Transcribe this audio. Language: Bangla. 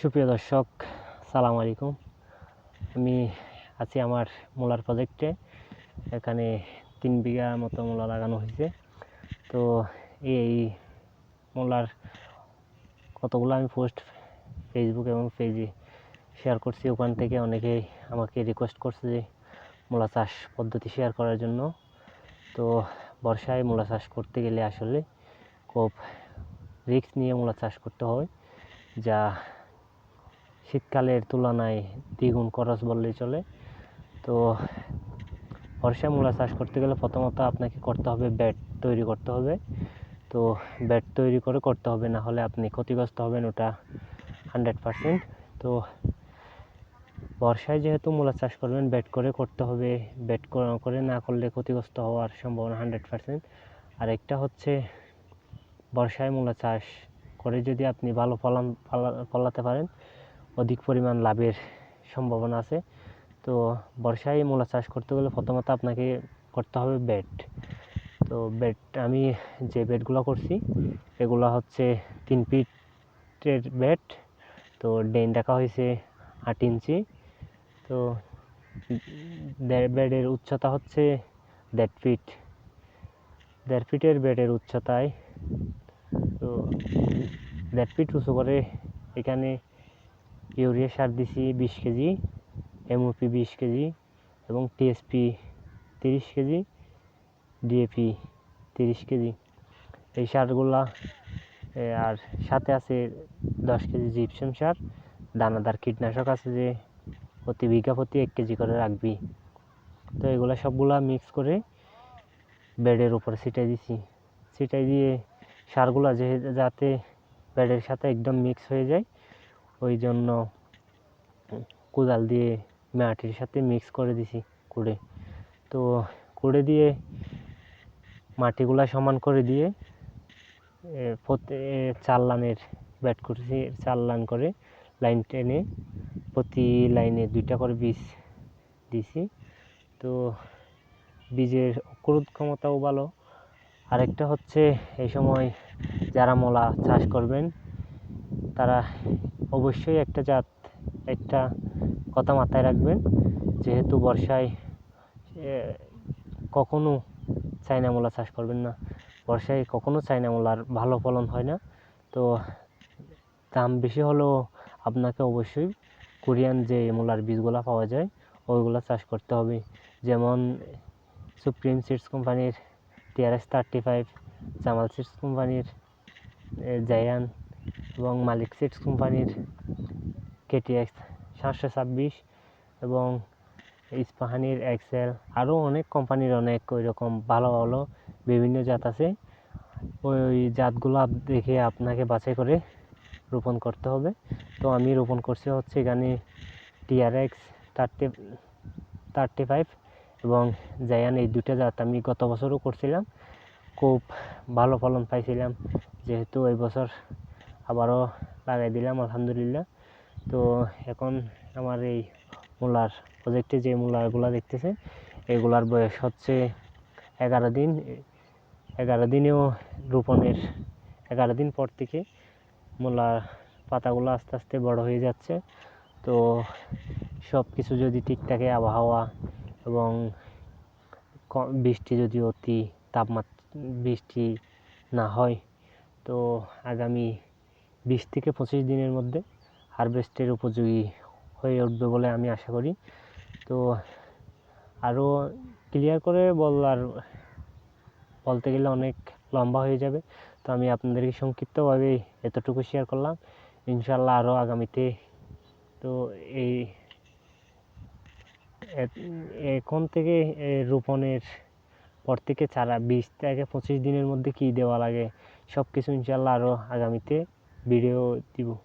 সুপ্রিয় দর্শক, সালাম আলাইকুম। আমি আছি আমার মূলার প্রজেক্টে এখানে তিন বিঘা মতো মূলা লাগানো হয়েছে। তো এই মূলার কতগুলো আমি পোস্ট ফেসবুক এবং পেজে শেয়ার করছি, ওখান থেকে অনেকেই আমাকে রিকোয়েস্ট করছে যে মূলা চাষ পদ্ধতি শেয়ার করার জন্য। তো বর্ষায় মূলা চাষ করতে গেলে আসলে খুব রিস্ক নিয়ে মূলা চাষ করতে হয়, যা শীতকালের তুলনায় দ্বিগুণ খরচ বললেই চলে। তো বর্ষায় মূলা চাষ করতে গেলে প্রথমত আপনাকে করতে হবে ব্যাট তৈরি করতে হবে। তো ব্যাট তৈরি করে করতে হবে, না হলে আপনি ক্ষতিগ্রস্ত হবেন ওটা হান্ড্রেড পারসেন্ট। তো বর্ষায় যেহেতু মূলা চাষ করবেন, ব্যাট করে করতে হবে। ব্যাট করে না করলে ক্ষতিগ্রস্ত হওয়ার সম্ভাবনা হান্ড্রেড পারসেন্ট। আর একটা হচ্ছে বর্ষায় মূলা চাষ করে যদি আপনি ভালো ফলন ফলাতে পারেন অধিক পরিমাণ লাভের সম্ভাবনা আছে। তো বর্ষায় মূলা চাষ করতে গেলে প্রথমত আপনাকে করতে হবে বেড তো বেড আমি যে বেডগুলো করছি, এগুলো হচ্ছে তিন ফিটের বেড তো ডেন রাখা হয়েছে আট ইঞ্চি। তো বেডের উচ্চতা হচ্ছে দেড় ফিট। দেড় ফিটের বেডের উচ্চতায় তো দেড় ফিট উঁচু করে এখানে ইউরিয়া সার দিছি বিশ কেজি এমওপি বিশ কেজি এবং টিএসপি তিরিশ কেজি ডিএপি তিরিশ কেজি। এই সারগুলা আর সাথে আছে দশ কেজি জিপসম সার। দানাদার কীটনাশক আছে যে প্রতি বিঘা প্রতি এক কেজি করে রাখবি। তো এগুলো সবগুলা মিক্স করে বেডের উপরে ছিটাই দিছি। ছিটাই দিয়ে সারগুলা যে যাতে বেডের সাথে একদম মিক্স হয়ে যায় ওই জন্য কোদাল দিয়ে মাটির সাথে মিক্স করে দিছি কুড়ে। তো কুড়ে দিয়ে মাটিগুলা সমান করে দিয়ে প্রতি চার লাইনের ব্যাট করছি, চার লাইন করে লাইন টেনে প্রতি লাইনে দুইটা করে বীজ দিছি। তো বীজের অক্রুদ ক্ষমতাও ভালো। আরেকটা হচ্ছে এই সময় যারা মলা চাষ করবেন, তারা অবশ্যই একটা জাত, একটা কথা মাথায় রাখবেন। যেহেতু বর্ষায় কখনো চায়না মূলা চাষ করবেন না। বর্ষায় কখনো চায়না মূলার ভালো ফলন হয় না। তো দাম বেশি হলেও আপনাকে অবশ্যই কোরিয়ান যে মূলার বীজগুলো পাওয়া যায়, ওইগুলো চাষ করতে হবে। যেমন সুপ্রিম সিডস কোম্পানির TRS thirty five, Jamal seeds কোম্পানির জায়ান এবং মালিক সিটস কোম্পানির কেটিএক্স সাতশো ছাব্বিশ এবং ইস্পাহানির এক্সেল আরও অনেক কোম্পানির অনেক ওই রকম ভালো ভালো বিভিন্ন জাত আছে। ওই জাতগুলো দেখে আপনাকে বাছাই করে রোপণ করতে হবে। তো আমি রোপণ করছি হচ্ছে এখানে টিআরএক্স থার্টি থার্টি ফাইভ এবং জায়ান এই দুটা জাত আমি গত বছরও করছিলাম। খুব ভালো ফলন পাইছিলাম, যেহেতু এই বছর আবারও লাগাই দিলাম, আলহামদুলিল্লাহ। তো এখন আমার এই মূলার প্রজেক্টে যে মূলাগুলো দেখতেছে, এগুলার বয়স হচ্ছে এগারো দিন। এগারো দিনেও রোপণের, এগারো দিন পর থেকে মূলার পাতাগুলো আস্তে আস্তে বড় হয়ে যাচ্ছে। তো সব কিছু যদি ঠিক থাকে আবহাওয়া এবং বৃষ্টি যদি অতি তাপমাত্রা, বৃষ্টি না হয়, তো আগামী বিশ থেকে পঁচিশ দিনের মধ্যে হারভেস্টের উপযোগী হয়ে উঠবে বলে আমি আশা করি। তো আরও ক্লিয়ার করে বলার বলতে গেলে অনেক লম্বা হয়ে যাবে। তো আমি আপনাদেরকে সংক্ষিপ্তভাবে এতটুকু শেয়ার করলাম। ইনশাল্লাহ আরও আগামীতে তো এই এখন থেকে রোপণের পর থেকে চারা বিশ থেকে পঁচিশ দিনের মধ্যে কী দেওয়া লাগে সব কিছু ইনশাল্লাহ আরও আগামীতে video tipo.